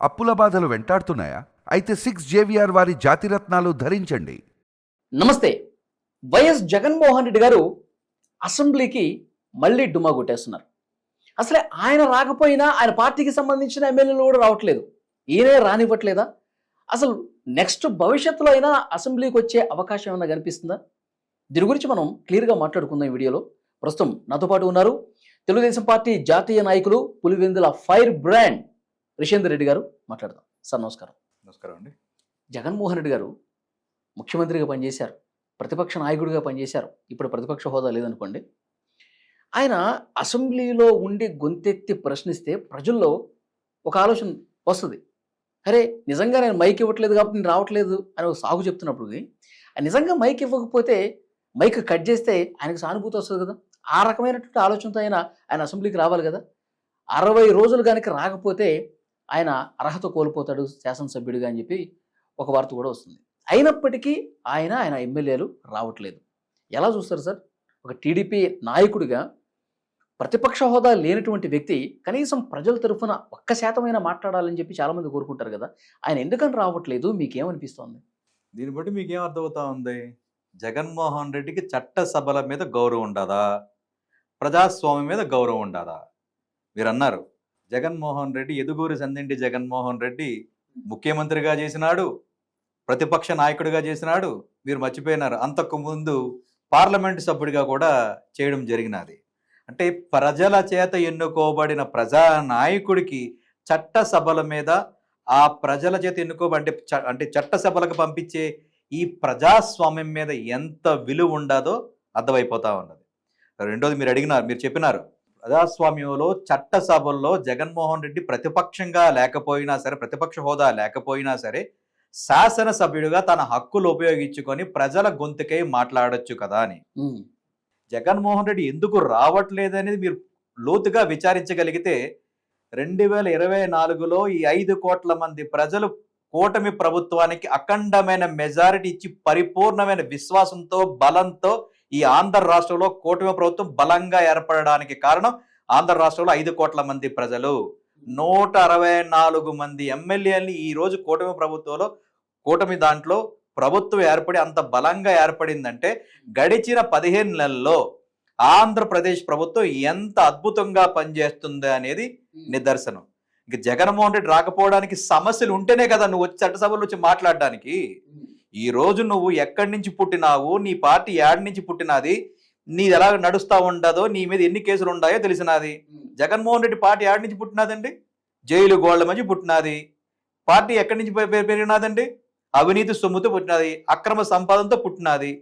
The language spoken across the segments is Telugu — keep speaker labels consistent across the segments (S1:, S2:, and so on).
S1: అప్పుల బాధలు వెంటాడుతున్నాయా? అయితే సిక్స్ జేవిఆర్ వారి జాతిరత్నాలు ధరించండి.
S2: నమస్తే. వైఎస్ జగన్మోహన్ రెడ్డి గారు అసెంబ్లీకి మళ్ళీ డుమా కొట్టేస్తున్నారు. అసలే ఆయన రాకపోయినా ఆయన పార్టీకి సంబంధించిన ఎమ్మెల్యేలు కూడా రావట్లేదు. ఈయనే రానివ్వట్లేదా? అసలు నెక్స్ట్ భవిష్యత్తులో అయినా అసెంబ్లీకి వచ్చే అవకాశం ఏమైనా కనిపిస్తుందా? దీని గురించి మనం క్లియర్గా మాట్లాడుకుందాం ఈ వీడియోలో. ప్రస్తుతం నాతో పాటు ఉన్నారు తెలుగుదేశం పార్టీ జాతీయ నాయకులు పులివెందుల ఫైర్ బ్రాండ్ రిషేందర్ రెడ్డి గారు మాట్లాడదాం. సార్ నమస్కారం.
S3: నమస్కారం అండి.
S2: జగన్మోహన్ రెడ్డి గారు ముఖ్యమంత్రిగా పనిచేశారు ప్రతిపక్ష నాయకుడిగా పనిచేశారు. ఇప్పుడు ప్రతిపక్ష హోదా లేదనుకోండి. ఆయన అసెంబ్లీలో ఉండి గొంతెత్తి ప్రశ్నిస్తే ప్రజల్లో ఒక ఆలోచన వస్తుంది. అరే నిజంగా నేను మైక్ ఇవ్వట్లేదు కాబట్టి నేను రావట్లేదు అని ఒక సాగు చెప్తున్నప్పుడు నిజంగా మైక్ ఇవ్వకపోతే మైక్ కట్ చేస్తే ఆయనకు సానుభూతి వస్తుంది కదా. ఆ రకమైనటువంటి ఆలోచనతో ఆయన ఆయన అసెంబ్లీకి రావాలి కదా. అరవై రోజులు కనుక రాకపోతే ఆయన అర్హత కోల్పోతాడు శాసనసభ్యుడిగా అని చెప్పి ఒక వార్త కూడా వస్తుంది. అయినప్పటికీ ఆయన ఆయన ఎమ్మెల్యేలు రావట్లేదు. ఎలా చూస్తారు సార్? ఒక టీడీపీ నాయకుడిగా ప్రతిపక్ష హోదా లేనటువంటి వ్యక్తి కనీసం ప్రజల తరఫున ఒక్క శాతమైనా మాట్లాడాలని చెప్పి చాలామంది కోరుకుంటారు కదా? ఆయన ఎందుకని రావట్లేదు? మీకేమనిపిస్తోంది?
S3: దీన్ని బట్టి మీకేం అర్థమవుతా ఉంది? జగన్మోహన్ రెడ్డికి చట్టసభల మీద గౌరవం ఉండదా? ప్రజాస్వామ్యం మీద గౌరవం ఉండదా? మీరు అన్నారు జగన్మోహన్ రెడ్డి ఎదుగూరి సందింటి జగన్మోహన్ రెడ్డి ముఖ్యమంత్రిగా చేసినాడు ప్రతిపక్ష నాయకుడిగా చేసినాడు మీరు మర్చిపోయినారు. అంతకు ముందు పార్లమెంటు సభ్యుడిగా కూడా చేయడం జరిగినది. అంటే ప్రజల చేత ఎన్నుకోబడిన ప్రజా నాయకుడికి చట్టసభల మీద ఆ ప్రజల చేత ఎన్నుకోబడి అంటే అంటే చట్టసభలకు పంపించే ఈ ప్రజాస్వామ్యం మీద ఎంత విలువ ఉండదో అర్థమైపోతా ఉన్నది. రెండోది మీరు అడిగినారు మీరు చెప్పినారు ప్రజాస్వామ్యంలో చట్టసభల్లో జగన్మోహన్ రెడ్డి ప్రతిపక్షంగా లేకపోయినా సరే ప్రతిపక్ష హోదా లేకపోయినా సరే శాసనసభ్యుడిగా తన హక్కులు ఉపయోగించుకొని ప్రజల గొంతుకై మాట్లాడొచ్చు కదా అని. జగన్మోహన్ రెడ్డి ఎందుకు రావట్లేదు అనేది మీరు లోతుగా విచారించగలిగితే రెండు వేల ఇరవై నాలుగులో ఈ ఐదు కోట్ల మంది ప్రజలు కూటమి ప్రభుత్వానికి అఖండమైన మెజారిటీ ఇచ్చి పరిపూర్ణమైన విశ్వాసంతో బలంతో ఈ ఆంధ్ర రాష్ట్రంలో కూటమి ప్రభుత్వం బలంగా ఏర్పడడానికి కారణం ఆంధ్ర రాష్ట్రంలో ఐదు కోట్ల మంది ప్రజలు. నూట అరవై నాలుగు మంది ఎమ్మెల్యేలని ఈ రోజు కూటమి ప్రభుత్వంలో కూటమి దాంట్లో ప్రభుత్వం ఏర్పడి అంత బలంగా ఏర్పడిందంటే గడిచిన పదిహేను నెలల్లో ఆంధ్రప్రదేశ్ ప్రభుత్వం ఎంత అద్భుతంగా పనిచేస్తుంది అనేది నిదర్శనం. ఇంక జగన్మోహన్ రెడ్డి రాకపోవడానికి సమస్యలు ఉంటేనే కదా నువ్వు వచ్చి చట్టసభలో వచ్చి మాట్లాడడానికి. ఈ రోజు నువ్వు ఎక్కడి నుంచి పుట్టినావు? నీ పార్టీ ఏడు నుంచి పుట్టినది? నీది ఎలా నడుస్తా ఉండదో నీ మీద ఎన్ని కేసులు ఉన్నాయో తెలిసినది. జగన్మోహన్ రెడ్డి పార్టీ ఏడు నుంచి పుట్టినదండి? జైలు గోళ్ళ మధ్య పుట్టినది. పార్టీ ఎక్కడి నుంచి పెరిగినదండి అవినీతి సొమ్ముతో పుట్టినది. అక్రమ సంపాదనతో పుట్టినది.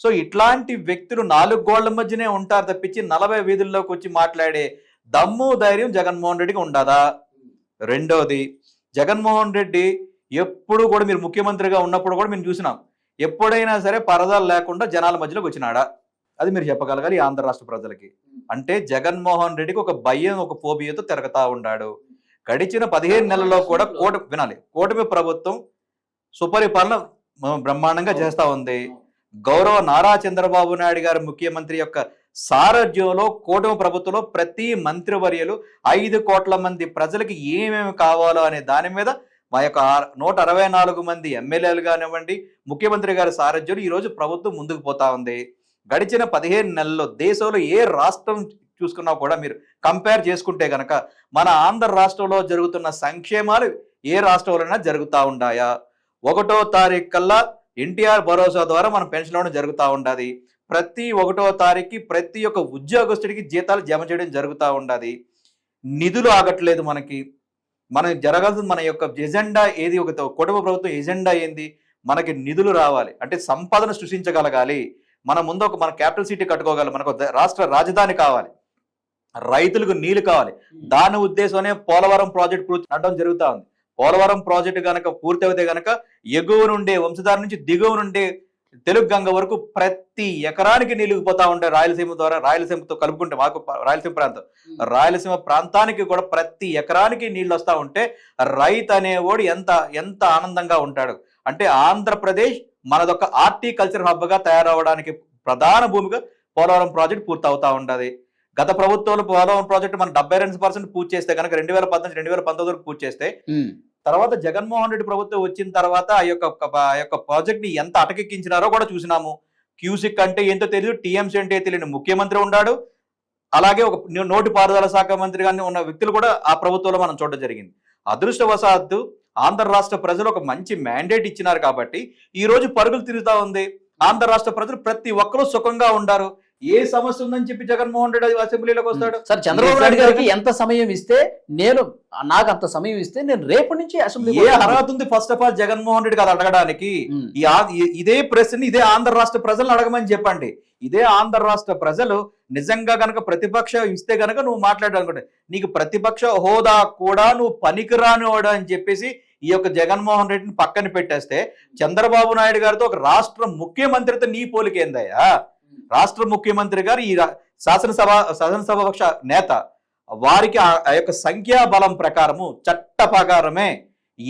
S3: సో ఇట్లాంటి వ్యక్తులు నాలుగు గోళ్ళ మధ్యనే ఉంటారు తప్పించి నలభై వీధుల్లోకి వచ్చి మాట్లాడే దమ్ము ధైర్యం జగన్మోహన్ రెడ్డికి ఉండదా? రెండోది జగన్మోహన్ రెడ్డి ఎప్పుడు కూడా మీరు ముఖ్యమంత్రిగా ఉన్నప్పుడు కూడా మేము చూసినాం. ఎప్పుడైనా సరే పరదాలు లేకుండా జనాల మధ్యలోకి వచ్చినాడా? అది మీరు చెప్పగలగాలి ఈ ఆంధ్ర రాష్ట్ర ప్రజలకి. అంటే జగన్మోహన్ రెడ్డికి ఒక భయం ఒక ఫోబియాతో తిరగతా ఉన్నాడు గడిచిన పదిహేను నెలల్లో కూడా కోట వినాలి. కూటమి ప్రభుత్వం సుపరిపాలన బ్రహ్మాండంగా చేస్తా ఉంది. గౌరవ నారా చంద్రబాబు నాయుడు గారు ముఖ్యమంత్రి యొక్క సారథ్యంలో కూటమి ప్రభుత్వంలో ప్రతి మంత్రివర్యులు ఐదు కోట్ల మంది ప్రజలకి ఏమేమి కావాలో అనే దాని మీద మా యొక్క నూట అరవై నాలుగు మంది ఎమ్మెల్యేలు కానివ్వండి ముఖ్యమంత్రి గారి సారథ్యం ఈరోజు ప్రభుత్వం ముందుకు పోతా ఉంది. గడిచిన పదిహేను నెలల్లో దేశంలో ఏ రాష్ట్రం చూసుకున్నా కూడా మీరు కంపేర్ చేసుకుంటే కనుక మన ఆంధ్ర రాష్ట్రంలో జరుగుతున్న సంక్షేమాలు ఏ రాష్ట్రంలోనైనా జరుగుతూ ఉండాయా? ఒకటో తారీఖు కల్లా ఎన్టీఆర్ భరోసా ద్వారా మన పెన్షన్ ఇవ్వడం జరుగుతూ ఉండాలి ప్రతి ఒకటో తారీఖుకి ప్రతి ఒక్క ఉద్యోగస్తుడికి జీతాలు జమ చేయడం జరుగుతూ ఉండాలి నిధులు ఆగట్లేదు మనకి. మనం జరగాల్సిన మన యొక్క ఎజెండా ఏది? ఒక కుటుంబ ప్రభుత్వం ఎజెండా ఏంది? మనకి నిధులు రావాలి. అంటే సంపాదన సృష్టించగలగాలి. మన ముందు ఒక మన క్యాపిటల్ సిటీ కట్టుకోగలం మనకు రాష్ట్ర రాజధాని కావాలి. రైతులకు నీళ్ళు కావాలి. దాని ఉద్దేశమే పోలవరం ప్రాజెక్ట్ పూర్తి అనడం జరుగుతా ఉంది. పోలవరం ప్రాజెక్టు గనక పూర్తి అయితే గనక ఎగువ నుండే వంశధార నుంచి దిగువ నుండే తెలుగు గంగ వరకు ప్రతి ఎకరానికి నీళ్ళు పోతా ఉంటాయి రాయలసీమ ద్వారా రాయలసీమతో కలుపుకుంటే మాకు రాయలసీమ ప్రాంతం. రాయలసీమ ప్రాంతానికి కూడా ప్రతి ఎకరానికి నీళ్ళు వస్తా ఉంటే రైతు అనేవాడు ఎంత ఎంత ఆనందంగా ఉంటాడు. అంటే ఆంధ్రప్రదేశ్ మనదొక హార్టికల్చర్ హబ్గా తయారవడానికి ప్రధాన భూమిగా పోలవరం ప్రాజెక్ట్ పూర్తి అవుతా ఉంటది. గత ప్రభుత్వంలో పోలవరం ప్రాజెక్ట్ మనం డెబ్బై రెండు పర్సెంట్ పూర్తి చేస్తే కనుక రెండు వేల పద్దెనిమిది రెండు వేల పంతొమ్మిది వరకు పూర్తి చేస్తే తర్వాత జగన్మోహన్ రెడ్డి ప్రభుత్వం వచ్చిన తర్వాత ఆ యొక్క ఆ యొక్క ప్రాజెక్ట్ని ఎంత అటకెక్కించినారో కూడా చూసినాము. క్యూసిక్ అంటే ఏంటో తెలియదు టీఎంసీ అంటే తెలియని ముఖ్యమంత్రి ఉన్నాడు. అలాగే ఒక నోటి పారుదల శాఖ మంత్రి కానీ ఉన్న వ్యక్తులు కూడా ఆ ప్రభుత్వంలో మనం చూడడం జరిగింది. అదృష్టవశాత్తు ఆంధ్ర రాష్ట్ర ప్రజలు ఒక మంచి మ్యాండేట్ ఇచ్చినారు కాబట్టి ఈ రోజు పరుగులు తిరుగుతూ ఉంది. ఆంధ్ర రాష్ట్ర ప్రజలు ప్రతి ఒక్కరూ సుఖంగా ఉండారు. ఏ సమస్య ఉందని చెప్పి జగన్మోహన్ రెడ్డి అసెంబ్లీలోకి వస్తాడు?
S2: సార్ చంద్రబాబు నాయుడు గారికి ఎంత సమయం ఇస్తే నేను నాకు అంత సమయం ఇస్తే నేను రేపు నుంచి అసెంబ్లీ
S3: ఏ అర్హత ఉంది first of all Jaganmohan Reddy garu అడగడానికి? ఇదే ప్రశ్న ఇదే ఆంధ్ర రాష్ట్ర ప్రజలను అడగమని చెప్పండి. ఇదే ఆంధ్ర రాష్ట్ర ప్రజలు నిజంగా గనక ప్రతిపక్ష ఇస్తే గనక నువ్వు మాట్లాడాలనుకుంటే నీకు ప్రతిపక్ష హోదా కూడా నువ్వు పనికిరాని వాడు అని చెప్పేసి ఈ యొక్క జగన్మోహన్ రెడ్డిని పక్కన పెట్టేస్తే చంద్రబాబు నాయుడు గారితో ఒక రాష్ట్ర ముఖ్యమంత్రితో నీ పోలికేందయ్యా రాష్ట్ర ముఖ్యమంత్రి గారు ఈ శాసనసభ శాసనసభ పక్ష నేత వారికి ఆ యొక్క సంఖ్యాబలం ప్రకారము చట్ట ప్రకారమే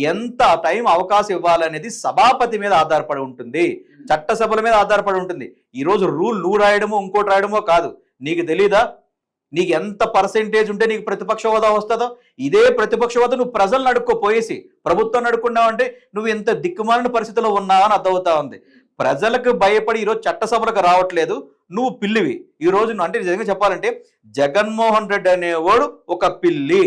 S3: ఎంత టైం అవకాశం ఇవ్వాలనేది సభాపతి మీద ఆధారపడి ఉంటుంది. చట్టసభల మీద ఆధారపడి ఉంటుంది. ఈ రోజు రూల్ నువ్వు రాయడమో ఇంకోటి రాయడమో కాదు. నీకు తెలీదా? నీకు ఎంత పర్సెంటేజ్ ఉంటే నీకు ప్రతిపక్ష హోదా వస్తుందో? ఇదే ప్రతిపక్ష హోదా నువ్వు ప్రజలను అడుక్కోపోయేసి ప్రభుత్వం అడుక్కున్నావు అంటే నువ్వు ఎంత దిక్కుమాలిన పరిస్థితిలో ఉన్నావు అని అర్థమవుతా ఉంది. ప్రజలకు భయపడి ఈరోజు చట్టసభలకు రావట్లేదు. నువ్వు పిల్లివి. ఈ రోజు నువ్వు అంటే నిజంగా చెప్పాలంటే జగన్మోహన్ రెడ్డి అనేవాడు ఒక పిల్లి.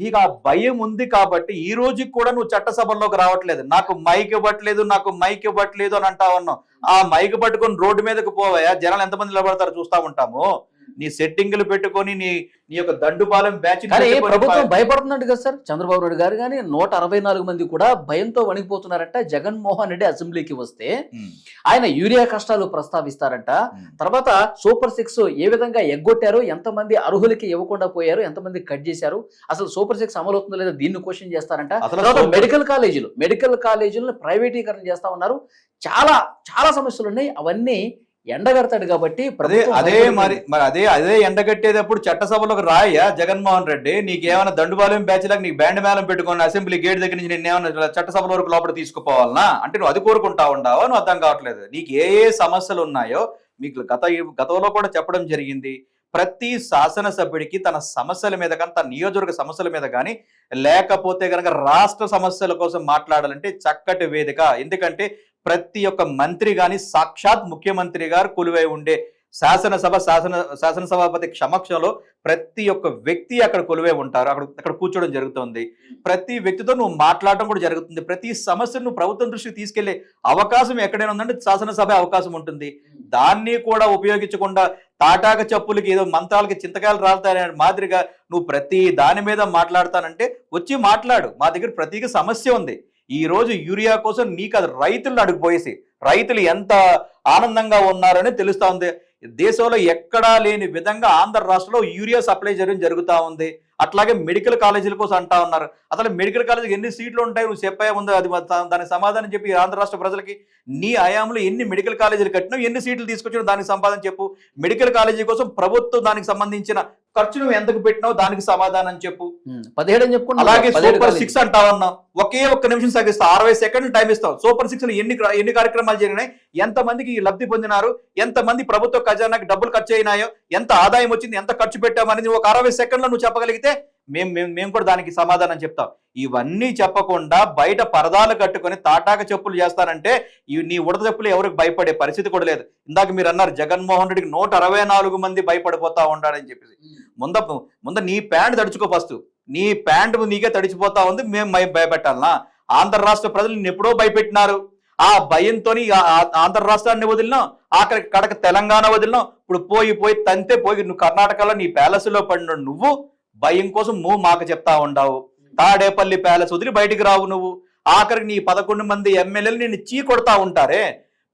S3: నీకు ఆ భయం ఉంది కాబట్టి ఈ రోజుకి కూడా నువ్వు చట్టసభల్లోకి రావట్లేదు. నాకు మైక్ ఇవ్వట్లేదు నాకు మైక్ ఇవ్వట్లేదు అని అంటా ఉన్నావు. ఆ మైక్ పట్టుకొని రోడ్డు మీదకి పోవయా జనాలు ఎంతమంది నిలబడతారో చూస్తా ఉంటాము. నీ సెట్టింగులు పెట్టుకొని నీ నీ యొక్క దండుపాలెం బ్యాచ్
S2: ప్రభుత్వం భయపడుతున్నట్టు కదా సార్? చంద్రబాబు నాయుడు గారు కానీ నూట అరవై నాలుగు మంది కూడా భయంతో వణికిపోతున్నారంట. జగన్మోహన్ రెడ్డి అసెంబ్లీకి వస్తే ఆయన యూరియా కష్టాలు ప్రస్తావిస్తారంట. తర్వాత సూపర్ సిక్స్ ఏ విధంగా ఎగ్గొట్టారు? ఎంతమంది అర్హులకి ఇవ్వకుండా పోయారు? ఎంతమంది కట్ చేశారు? అసలు సూపర్ సిక్స్ అమలు అవుతుందో లేదో దీన్ని క్వశ్చన్ చేస్తారంట. తర్వాత మెడికల్ కాలేజీలు. మెడికల్ కాలేజీలను ప్రైవేటీకరణ చేస్తా ఉన్నారు. చాలా చాలా సమస్యలు ఉన్నాయి. అవన్నీ ఎండగడతాడు కాబట్టి
S3: అదే అదే. మరి మరి అదే అదే ఎండగట్టేటప్పుడు చట్టసభలోకి రాయ్యా జగన్మోహన్ రెడ్డి నీకేమైనా దండుపాలెం బ్యాచ్ లాగా నీకు బ్యాండ్ మేళం పెట్టుకొని అసెంబ్లీ గేట్ దగ్గర నుంచి నేను ఏమైనా చట్టసభల వరకు లోపల తీసుకుపోవాలనా? అంటే నువ్వు అది కోరుకుంటా ఉండవా? నువ్వు అర్థం కావట్లేదు. నీకు ఏ ఏ సమస్యలు ఉన్నాయో మీకు గత గతంలో కూడా చెప్పడం జరిగింది. ప్రతి శాసనసభ్యుడికి తన సమస్యల మీద కానీ తన నియోజకవర్గ సమస్యల మీద కానీ లేకపోతే కనుక రాష్ట్ర సమస్యల కోసం మాట్లాడాలంటే చక్కటి వేదిక. ఎందుకంటే ప్రతి ఒక్క మంత్రి కానీ సాక్షాత్ ముఖ్యమంత్రి గారు కొలువై ఉండే శాసనసభ శాసన శాసనసభాపతి సమక్షంలో ప్రతి ఒక్క వ్యక్తి అక్కడ కొలువై ఉంటారు. అక్కడ అక్కడ కూర్చోవడం జరుగుతుంది. ప్రతి వ్యక్తితో నువ్వు మాట్లాడటం కూడా జరుగుతుంది. ప్రతి సమస్యను నువ్వు ప్రభుత్వం దృష్టికి తీసుకెళ్ళే అవకాశం ఎక్కడైనా ఉందంటే శాసనసభ అవకాశం ఉంటుంది. దాన్ని కూడా ఉపయోగించకుండా తాటాక చెప్పులకి ఏదో మంత్రాలకి చింతకాయలు రాలుతాయనే మాదిరిగా నువ్వు ప్రతి దాని మీద మాట్లాడతానంటే వచ్చి మాట్లాడు. మా దగ్గర ప్రతికి సమస్య ఉంది. ఈ రోజు యూరియా కోసం నీకు అది రైతులను అడుగుపోయేసి రైతులు ఎంత ఆనందంగా ఉన్నారని తెలుస్తా ఉంది. దేశంలో ఎక్కడా లేని విధంగా ఆంధ్ర రాష్ట్రంలో యూరియా సప్లై చేయడం జరుగుతూ ఉంది. అట్లాగే మెడికల్ కాలేజీల కోసం అంటా ఉన్నారు. అసలు మెడికల్ కాలేజీకి ఎన్ని సీట్లు ఉంటాయి? నువ్వు చెప్పే ముందు అది దానికి సమాధానం చెప్పి ఆంధ్ర రాష్ట్ర ప్రజలకి నీ హయాంలో ఎన్ని మెడికల్ కాలేజీలు కట్టినావు ఎన్ని సీట్లు తీసుకొచ్చినావు దానికి సమాధానం చెప్పు. మెడికల్ కాలేజీ కోసం ప్రభుత్వం దానికి సంబంధించిన ఖర్చు నువ్వు ఎంతకు పెట్టినావు? దానికి సమాధానం చెప్పు.
S2: పదిహేడు అని చెప్పుకుంటున్నా
S3: అలాగే సూపర్. సిక్స్ అంటా ఉన్నాం ఒకే ఒక్క నిమిషం సాగిస్తా. అరవై సెకండ్లు టైం ఇస్తాం సూపర్ సిక్స్ ఎన్ని ఎన్ని కార్యక్రమాలు జరిగినాయి? ఎంతమందికి లబ్ధి పొందినారు? ఎంతమంది ప్రభుత్వ ఖజానాకి డబ్బులు ఖర్చు అయినాయో? ఎంత ఆదాయం వచ్చింది? ఎంత ఖర్చు పెట్టామనేది ఒక అరవై సెకండ్లో నువ్వు చెప్పగలిగితే మేము మేము మేము కూడా దానికి సమాధానం చెప్తాం. ఇవన్నీ చెప్పకుండా బయట పరదాలు కట్టుకొని తాటాక చెప్పులు చేస్తారంటే ఈ నీ ఉడత చెప్పులు ఎవరికి భయపడే పరిస్థితి కూడా లేదు. ఇందాక మీరు అన్నారు జగన్మోహన్ రెడ్డికి నూట అరవై నాలుగు మంది భయపడిపోతా ఉంటాడని చెప్పేసి. ముంద ముంద నీ ప్యాంట్ తడుచుకో ఫస్ట్. నీ ప్యాంటు నీకే తడిచిపోతా ఉంది మేము భయపెట్టాలనా? ఆంధ్ర రాష్ట్ర ప్రజలు నిన్ను ఎప్పుడో భయపెట్టినారు. ఆ భయంతో ఆంధ్ర రాష్ట్రాన్ని వదిలినాం ఆఖరికి కడక తెలంగాణ వదిలినాం ఇప్పుడు పోయి పోయి తంతే పోయి నువ్వు కర్ణాటకలో నీ ప్యాలెస్లో పడిన నువ్వు భయం కోసం నువ్వు మాకు చెప్తా ఉండవు. తాడేపల్లి ప్యాలెస్ వదిలి బయటికి రావు నువ్వు. ఆఖరికి నీ పదకొండు మంది ఎమ్మెల్యేలు నిన్ను చీ కొడతా ఉంటారే.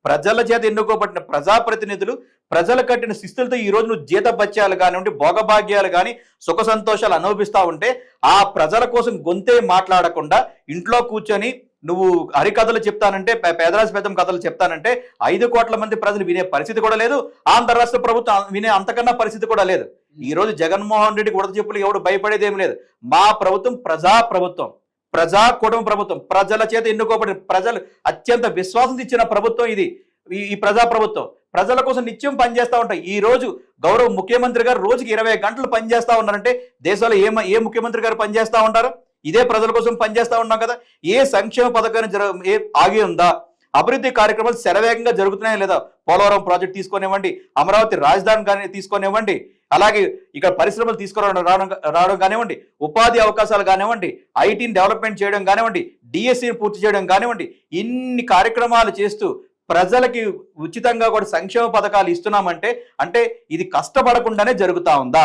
S3: ప్రజల చేత ఎన్నుకోబడిన ప్రజాప్రతినిధులు ప్రజలు కట్టిన శిస్తులతో ఈ రోజు నువ్వు జీతభత్యాలు కానివ్వండి భోగభాగ్యాలు కానీ సుఖ సంతోషాలు అనుభవిస్తా ఉంటే ఆ ప్రజల కోసం గొంతే మాట్లాడకుండా ఇంట్లో కూర్చొని నువ్వు హరికథలు చెప్తానంటే పే- పేదరాశి పెద్దం కథలు చెప్తానంటే ఐదు కోట్ల మంది ప్రజలు వినే పరిస్థితి కూడా లేదు. ఆంధ్ర రాష్ట్ర ప్రభుత్వం వినే అంతకన్నా పరిస్థితి కూడా లేదు. ఈ రోజు జగన్మోహన్ రెడ్డికి ఉడత చెప్పులు ఎవడు భయపడేది ఏం లేదు. మా ప్రభుత్వం ప్రజా ప్రభుత్వం. ప్రజా కుటుంబ ప్రభుత్వం. ప్రజల చేత ఎన్నుకోబడిన ప్రజలు అత్యంత విశ్వాసం ఇచ్చిన ప్రభుత్వం ఇది. ఈ ప్రజా ప్రభుత్వం. ప్రజల కోసం నిత్యం పనిచేస్తూ ఉంటాయి. ఈ రోజు గౌరవ ముఖ్యమంత్రి గారు రోజుకి ఇరవై గంటలు పనిచేస్తూ ఉన్నారంటే దేశంలో ఏ ఏ ముఖ్యమంత్రి గారు పనిచేస్తూ ఉంటారు? ఇదే ప్రజల కోసం పనిచేస్తా ఉన్నాం కదా. ఏ సంక్షేమ పథకాన్ని జర ఏ ఆగి ఉందా? అభివృద్ధి కార్యక్రమాలు శరవేగంగా జరుగుతున్నాయా లేదా? పోలవరం ప్రాజెక్ట్ తీసుకొనివ్వండి. అమరావతి రాజధాని కానీ తీసుకొనివ్వండి. అలాగే ఇక్కడ పరిశ్రమలు తీసుకురావడం రావడం రావడం కానివ్వండి. ఉపాధి అవకాశాలు కానివ్వండి. ఐటీని డెవలప్మెంట్ చేయడం కానివ్వండి. డిఎస్సిని పూర్తి చేయడం కానివ్వండి. ఇన్ని కార్యక్రమాలు చేస్తూ ప్రజలకి ఉచితంగా కూడా సంక్షేమ పథకాలు ఇస్తున్నామంటే అంటే ఇది కష్టపడకుండానే జరుగుతా ఉందా?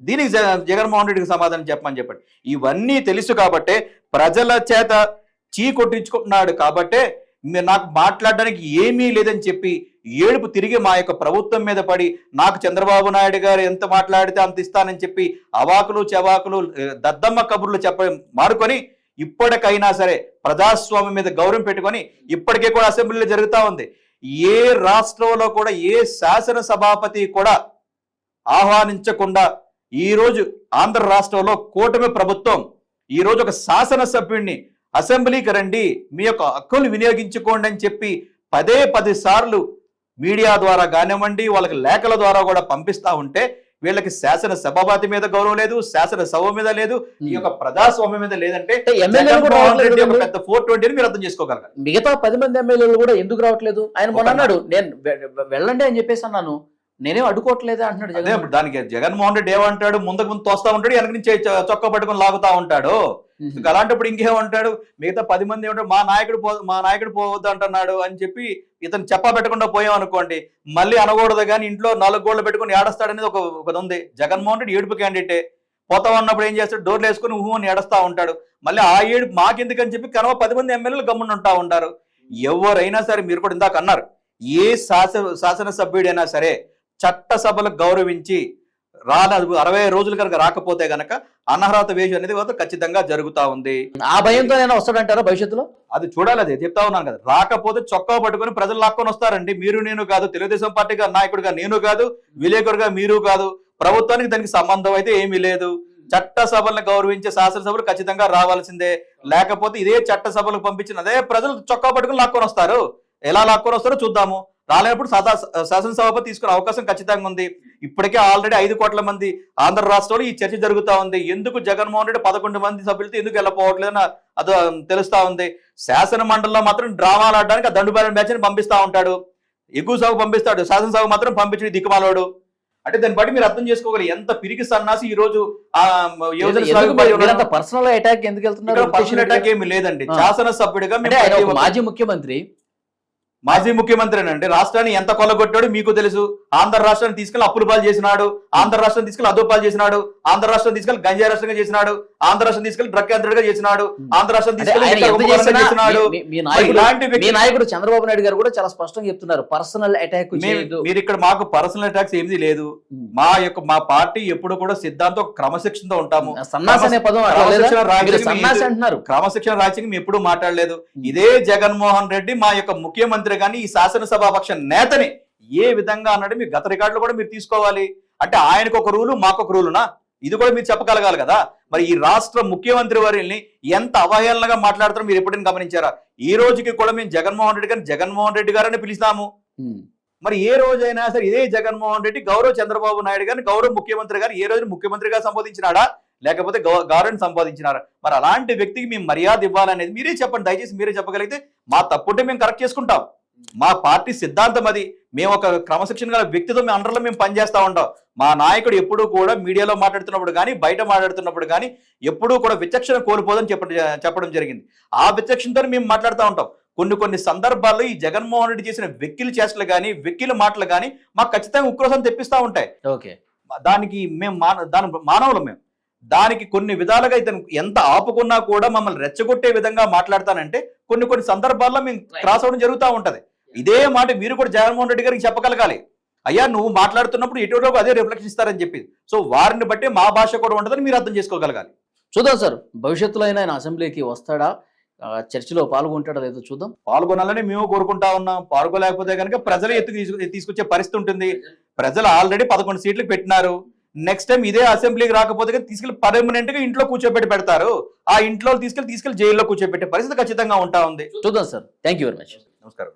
S3: దీనికి జగన్మోహన్ రెడ్డికి సమాధానం చెప్పమని చెప్పండి. ఇవన్నీ తెలుసు కాబట్టే ప్రజల చేత చీ కొట్టించుకుంటున్నాడు కాబట్టే మీరు నాకు మాట్లాడడానికి ఏమీ లేదని చెప్పి ఏడుపు తిరిగి మా యొక్క ప్రభుత్వం మీద పడి నాకు చంద్రబాబు నాయుడు గారు ఎంత మాట్లాడితే అంత ఇస్తానని చెప్పి అవాకులు చెవాకులు దద్దమ్మ కబుర్లు చెప్ప మారుకొని ఇప్పటికైనా సరే ప్రజాస్వామ్యం మీద గౌరవం పెట్టుకొని ఇప్పటికే కూడా అసెంబ్లీలో జరుగుతూ ఉంది. ఏ రాష్ట్రంలో కూడా ఏ శాసన సభాపతి కూడా ఆహ్వానించకుండా ఈరోజు ఆంధ్ర రాష్ట్రంలో కూటమి ప్రభుత్వం ఈరోజు ఒక శాసనసభ్యుడిని అసెంబ్లీకి రండి మీ యొక్క హక్కులు వినియోగించుకోండి అని చెప్పి పదే పది సార్లు మీడియా ద్వారా కానివ్వండి వాళ్ళకి లేఖల ద్వారా కూడా పంపిస్తా ఉంటే వీళ్ళకి శాసన సభాపతి మీద గౌరవం లేదు శాసన సభ మీద లేదు ఈ యొక్క ప్రజాస్వామ్యం మీద లేదంటే పెద్ద ఫోర్ ట్వంటీని మీరు అర్థం చేసుకోగలగాలి.
S2: మిగతా పది మంది ఎమ్మెల్యేలు కూడా ఎందుకు రావట్లేదు? ఆయన మొన్న అన్నాడు నేను వెళ్ళండి అని చెప్పేసి అన్నాను. నేనేం అడ్డుకోవట్లేదే అంటున్నాడు
S3: అదే
S2: జగన్
S3: దానికి జగన్మోహన్ రెడ్డి ఏమంటాడు ముందుకు ముందు తోస్తా ఉంటాడు వెనక నుంచి చొక్కా పట్టుకొని లాగుతా ఉంటాడు. అలాంటప్పుడు ఇంకేమంటాడు మిగతా పది మంది ఏమంటాడు మా నాయకుడు పో మా నాయకుడు పోవద్దు అంటున్నాడు అని చెప్పి ఇతను చెప్పా పెట్టకుండా పోయాం అనుకోండి మళ్ళీ అనకూడదు కానీ ఇంట్లో నాలుగు గోళ్ళు పెట్టుకుని ఏడస్తాడనేది ఒక ఒకది ఉంది. జగన్మోహన్ రెడ్డి ఏడుపు క్యాండిడేటే పోతా ఉన్నప్పుడు ఏం చేస్తాడు డోర్లు వేసుకుని ఊహు అని ఏడుస్తా ఉంటాడు. మళ్ళీ ఆ ఏడుపు మాకెందుకని చెప్పి కనవ పది మంది ఎమ్మెల్యేలు గమ్మున ఉంటా ఉంటారు ఎవరైనా సరే మీరు కూడా ఇందాక అన్నారు ఏ శాసన శాసనసభ్యుడైనా సరే చట్టసభలకు గౌరవించి రాన అరవై రోజులు కనుక రాకపోతే గనక అనర్హత వేసి అనేది మాత్రం ఖచ్చితంగా జరుగుతా ఉంది.
S2: ఆ భయంతో నేను వస్తాడంటారా భవిష్యత్తులో?
S3: అది చూడాలి అదే చెప్తా ఉన్నాను కదా. రాకపోతే చొక్కా పట్టుకొని ప్రజలు లాక్కొని వస్తారండి. మీరు నేను కాదు తెలుగుదేశం పార్టీగా నాయకుడిగా నేను కాదు విలేకరుగా మీరు కాదు. ప్రభుత్వానికి దానికి సంబంధం అయితే ఏమీ లేదు. చట్టసభలను గౌరవించే శాసనసభలు ఖచ్చితంగా రావాల్సిందే. లేకపోతే ఇదే చట్టసభలకు పంపించిన అదే ప్రజలు చొక్కా పట్టుకొని లాక్కొని వస్తారు. ఎలా లాక్కొని వస్తారో చూద్దాము. రాలేనప్పుడు సదా శాసనసభ తీసుకునే అవకాశం ఖచ్చితంగా ఉంది. ఇప్పటికే ఆల్రెడీ ఐదు కోట్ల మంది ఆంధ్ర రాష్ట్రంలో ఈ చర్చ జరుగుతా ఉంది. ఎందుకు జగన్మోహన్ రెడ్డి పదకొండు మంది సభ్యులతో ఎందుకు వెళ్ళపోవట్లేదని అది తెలుస్తా ఉంది. శాసన మండలిలో మాత్రం డ్రామాలు ఆడడానికి ఆ దండుబారిన బ్యాచ్ని పంపిస్తా ఉంటాడు. ఎగువ సభ పంపిస్తాడు. శాసనసభ మాత్రం పంపించడు దిక్కుమాలోడు. అంటే దాన్ని బట్టి మీరు అర్థం చేసుకోగలి ఎంత పిరికి సన్నాసి ఈ రోజు
S2: పర్సనల్ అటాక్ ఎందుకు వెళ్తున్నారు
S3: పర్సనల్ అటాక్ ఏమి లేదండి.
S2: ఆ.
S3: శాసన సభ్యుడిగా
S2: అంటే ఆయన
S3: మేము
S2: ఒక
S3: ప్రతి
S2: మాజీ ముఖ్యమంత్రి.
S3: మాజీ ముఖ్యమంత్రి అండి రాష్ట్రాన్ని ఎంత కొల్లగొట్టాడో మీకు తెలుసు. ఆంధ్ర రాష్ట్రాన్ని తీసుకెళ్ళి అప్పులు పాలు చేసినాడు. ఆంధ్ర రాష్ట్రం తీసుకెళ్ళి అదో పాలు చేసినాడు. ఆంధ్ర రాష్ట్రం తీసుకెళ్ళి గంజాయి రాష్ట్రంగా చేసినాడు. ఆంధ్ర రాష్ట్రం తీసుకెళ్ళి డ్రగ్ కేంద్రంగా చేసినాడు. ఆంధ్ర రాష్ట్రం
S2: అంటే
S3: తీసుకెళ్ళి
S2: నాయకుడు చంద్రబాబు నాయుడు గారు కూడా చాలా స్పష్టంగా చెప్తున్నారు. పర్సనల్ అటాక్
S3: మీరు ఇక్కడ మాకు పర్సనల్ అటాక్స్ ఏమీ లేదు. మా యొక్క మా పార్టీ ఎప్పుడు కూడా సిద్ధాంతం క్రమశిక్షణతో ఉంటాము. క్రమశిక్షణ రాజ్యాంగం ఎప్పుడు మాట్లాడలేదు. ఇదే జగన్మోహన్ రెడ్డి మా యొక్క ముఖ్యమంత్రి గాని ఈ శాసనసభాపక్ష నేతని ఏ విధంగా అన్నాడు మీ గత రికార్డులు కూడా మీరు తీసుకోవాలి. అంటే ఆయనకు ఒక రూలు మాకు ఒక రూలునా? ఇది కూడా మీరు చెప్పగలగాలి కదా. మరి ఈ రాష్ట్ర ముఖ్యమంత్రి వారిని ఎంత అవహేళనగా మాట్లాడుతారో మీరు ఎప్పుడైనా గమనించారా? ఈ రోజుకి కూడా మేము జగన్మోహన్ రెడ్డి గారిని జగన్మోహన్ రెడ్డి గారని పిలుస్తాము. మరి ఏ రోజైనా సరే ఇదే జగన్మోహన్ రెడ్డి గౌరవ చంద్రబాబు నాయుడు గారిని గౌరవ ముఖ్యమంత్రి గారు ఏ రోజు ముఖ్యమంత్రిగా సంబోధించినాడా? లేకపోతే గౌ- గౌరవాన్ని సంపాదించినారా మరి అలాంటి వ్యక్తికి మేము మర్యాద ఇవ్వాలనేది మీరే చెప్పండి. దయచేసి మీరే చెప్పగలిగితే మా తప్పుంటే మేము కరెక్ట్ చేసుకుంటాం. మా పార్టీ సిద్ధాంతం అది. మేము ఒక క్రమశిక్షణ గల వ్యక్తితో మేము అండర్లో మేము పనిచేస్తా ఉంటాం. మా నాయకుడు ఎప్పుడూ కూడా మీడియాలో మాట్లాడుతున్నప్పుడు కానీ బయట మాట్లాడుతున్నప్పుడు కానీ ఎప్పుడూ కూడా విచక్షణ కోల్పోదని చెప్పడం చెప్పడం జరిగింది. ఆ విచక్షణతో మేము మాట్లాడుతూ ఉంటాం. కొన్ని కొన్ని సందర్భాల్లో ఈ జగన్మోహన్ రెడ్డి చేసిన వెక్కిలి చేష్టలు కానీ వెక్కిలి మాటలు కానీ మాకు ఖచ్చితంగా ఉక్రోషం తెప్పిస్తూ ఉంటాయి.
S2: ఓకే.
S3: దానికి మేము మాన దాని మానవులు మేము. దానికి కొన్ని విధాలుగా ఇతను ఎంత ఆపుకున్నా కూడా మమ్మల్ని రెచ్చగొట్టే విధంగా మాట్లాడతానంటే కొన్ని కొన్ని సందర్భాల్లో మేము క్రాస్ అవ్వడం జరుగుతూ ఉంటది. ఇదే మాట మీరు కూడా జగన్మోహన్ రెడ్డి గారికి చెప్పగలగాలి. అయ్యా నువ్వు మాట్లాడుతున్నప్పుడు ఎటువంటి అదే రిఫ్లెక్షన్ ఇస్తారని చెప్పి సో వారిని బట్టి మా భాష కూడా ఉంటుందని మీరు అర్థం చేసుకోగలగాలి.
S2: చూద్దాం సార్ భవిష్యత్తులో అయినా ఆయన అసెంబ్లీకి వస్తాడా? చర్చలో పాల్గొంటాడా లేదో చూద్దాం.
S3: పాల్గొనాలని మేము కోరుకుంటా ఉన్నాం. పాల్గొలేకపోతే కనుక ప్రజలు ఎత్తుకు తీసుకు తీసుకొచ్చే పరిస్థితి ఉంటుంది. ప్రజలు ఆల్రెడీ పదకొండు సీట్లకు పెట్టినారు. నెక్స్ట్ టైం ఇదే అసెంబ్లీకి రాకపోతే తీసుకెళ్ళి పర్మనెంట్గా ఇంట్లో కూర్చోబెట్టి పెడతారు. ఆ ఇంట్లో తీసుకెళ్ళి తీసుకెళ్ళి జైల్లో కూర్చోబెట్టే పరిస్థితి ఖచ్చితంగా ఉంటా ఉంది.
S2: చూద్దాం sir. Thank you very much
S3: నమస్కారం.